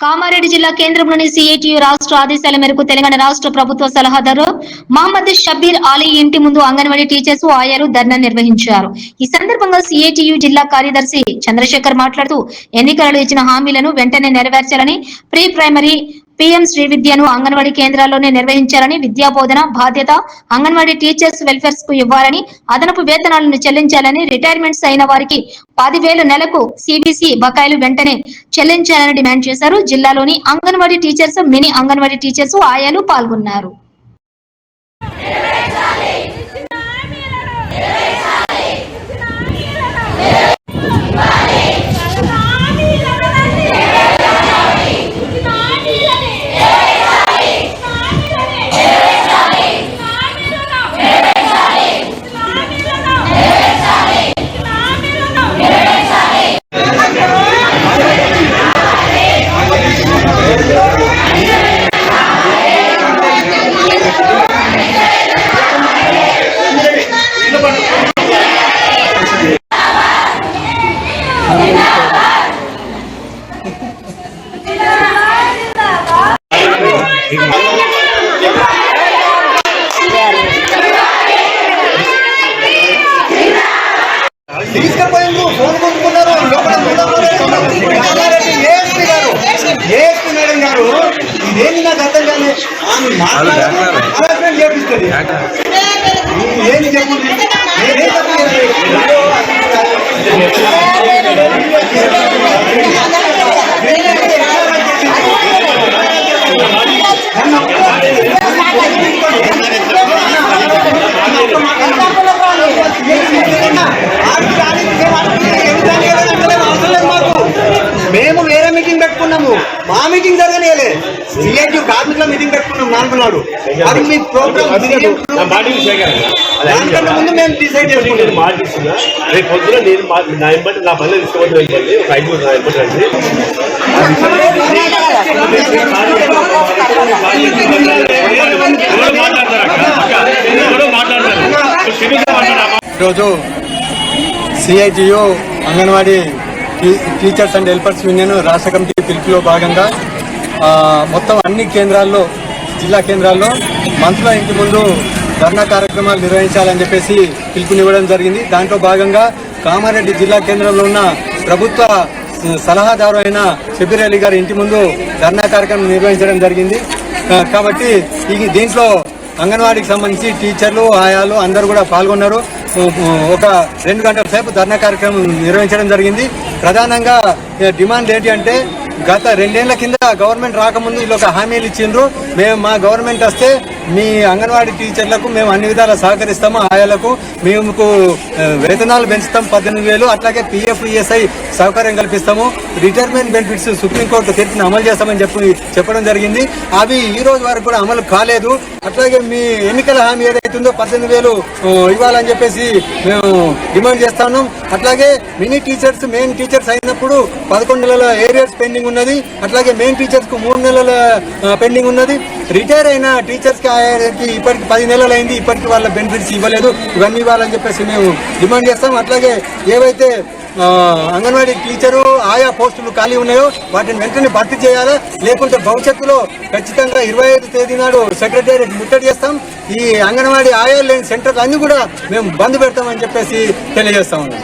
కామారెడ్డి జిల్లా కేంద్రంలోని సిఐటియు రాష్ట్ర ఆదేశాల మేరకు తెలంగాణ రాష్ట్ర ప్రభుత్వ సలహాదారు మహమ్మద్ షబీర్ అలీ ఇంటి ముందు అంగన్వాడీ టీచర్స్ ఆయాలు ధర్నా నిర్వహించారు. ఈ సందర్భంగా సిఐటియు జిల్లా కార్యదర్శి చంద్రశేఖర్ మాట్లాడుతూ ఎన్నికలలో ఇచ్చిన హామీలను వెంటనే నెరవేర్చాలని ప్రీ ప్రైమరీ పీఎం శ్రీ విద్యను అంగన్వాడీ కేంద్రాల్లోనే నిర్వహించాలని విద్యా బోధన బాధ్యత అంగన్వాడీ టీచర్స్ వెల్ఫేర్స్కు ఇవ్వాలని అదనపు వేతనాలను చెల్లించాలని రిటైర్మెంట్స్ అయిన వారికి పదివేలు నెలకు సిబిసి బకాయిలు వెంటనే చెల్లించాలని డిమాండ్ చేశారు. జిల్లాలోని Anganwadi teachers mini Anganwadi teachers ఆయాలు పాల్గొన్నారు. తీసుకుపోయిండ్రు ఫోన్ కొనుక్కున్నారు లోపల ఏఎస్పీ గారు ఏఎస్పీ మేడం గారు ఇదేంటి నాకు అర్థం కాదు ఆమె మాట్లాడుతూ harassment చేపిస్తుంది. నేనేం తప్పు చేయలేదు. మేము వేరే మీటింగ్ పెట్టుకున్నాము మా మీటింగ్ జరగనేలే సిఐటి కార్మికుల మీటింగ్ పెట్టుకున్నాం నాలుగు నాడు అది మీ ప్రోగ్రామ్ దానికన్నా ముందు మేము డిసైడ్ నేను చేసుకుంటాం రేపు పొద్దున నేను నా ఎంబటి నా పనులు తీసుకోవద్దు ఒక నా ఎంబటి రండి. ఈరోజు CITU Anganwadi teachers and helpers union రాష్ట్ర కమిటీ పిలుపులో భాగంగా మొత్తం అన్ని కేంద్రాల్లో జిల్లా కేంద్రాల్లో మంత్రుల ఇంటి ముందు ధర్నా కార్యక్రమాలు నిర్వహించాలని చెప్పేసి పిలుపునివ్వడం జరిగింది. దాంట్లో భాగంగా కామారెడ్డి జిల్లా కేంద్రంలో ఉన్న ప్రభుత్వ సలహాదారు అయిన షబీర్ అలీ గారి ఇంటి ముందు ధర్నా కార్యక్రమం నిర్వహించడం జరిగింది. కాబట్టి ఈ దీంట్లో అంగన్వాడీకి సంబంధించి టీచర్లు ఆయాలు అందరూ కూడా పాల్గొన్నారు. ఒక రెండు గంటల సేపు ధర్నా కార్యక్రమం నిర్వహించడం జరిగింది. ప్రధానంగా డిమాండ్ ఏంటి అంటే గత రెండేళ్ళ కింద గవర్నమెంట్ రాకముందు వీళ్ళు ఒక హామీలు ఇచ్చిండ్రు. మేము మా గవర్నమెంట్ వస్తే మీ అంగన్వాడీ టీచర్లకు మేము అన్ని విధాలా సహకరిస్తాము ఆయాలకు. మేము వేతనాలు పెంచుతాం పద్దెనిమిది వేలు. అట్లాగే పిఎఫ్ ఈఎస్ఐ సౌకర్యం కల్పిస్తాము. రిటైర్మెంట్ బెనిఫిట్స్ సుప్రీంకోర్టు తీర్పుని అమలు చేస్తామని చెప్పి చెప్పడం జరిగింది. అవి ఈ రోజు వరకు కూడా అమలు కాలేదు. అట్లాగే మీ ఎన్నికల హామీ ఏదైతుందో పద్దెనిమిది వేలు ఇవ్వాలని చెప్పేసి మేము డిమాండ్ చేస్తాను అట్లాగే మినీ టీచర్స్ మెయిన్ టీచర్స్ అయినప్పుడు పదకొండు నెలల ఏరియర్స్ పెండింగ్ ఉన్నది. అట్లాగే మెయిన్ టీచర్స్కు మూడు నెలల పెండింగ్ ఉన్నది. రిటైర్ అయిన టీచర్స్కి ఇప్పటికి పది నెలలు అయింది ఇప్పటికి వాళ్ళ బెనిఫిట్స్ ఇవ్వలేదు. ఇవన్నీ ఇవ్వాలని చెప్పేసి మేము డిమాండ్ చేస్తాం. అట్లాగే ఏవైతే అంగన్వాడీ టీచరు ఆయా పోస్టులు ఖాళీ ఉన్నాయో వాటిని వెంటనే భర్తీ చేయాలా? లేకుంటే భవిష్యత్తులో ఖచ్చితంగా ఇరవై ఐదు తేదీ నాడు సెక్రటేరియట్ ముట్టడి చేస్తాం. ఈ అంగన్వాడీ ఆయా లేని సెంటర్ అన్ని కూడా మేము బంద్ పెడతామని చెప్పేసి తెలియజేస్తా ఉన్నాం.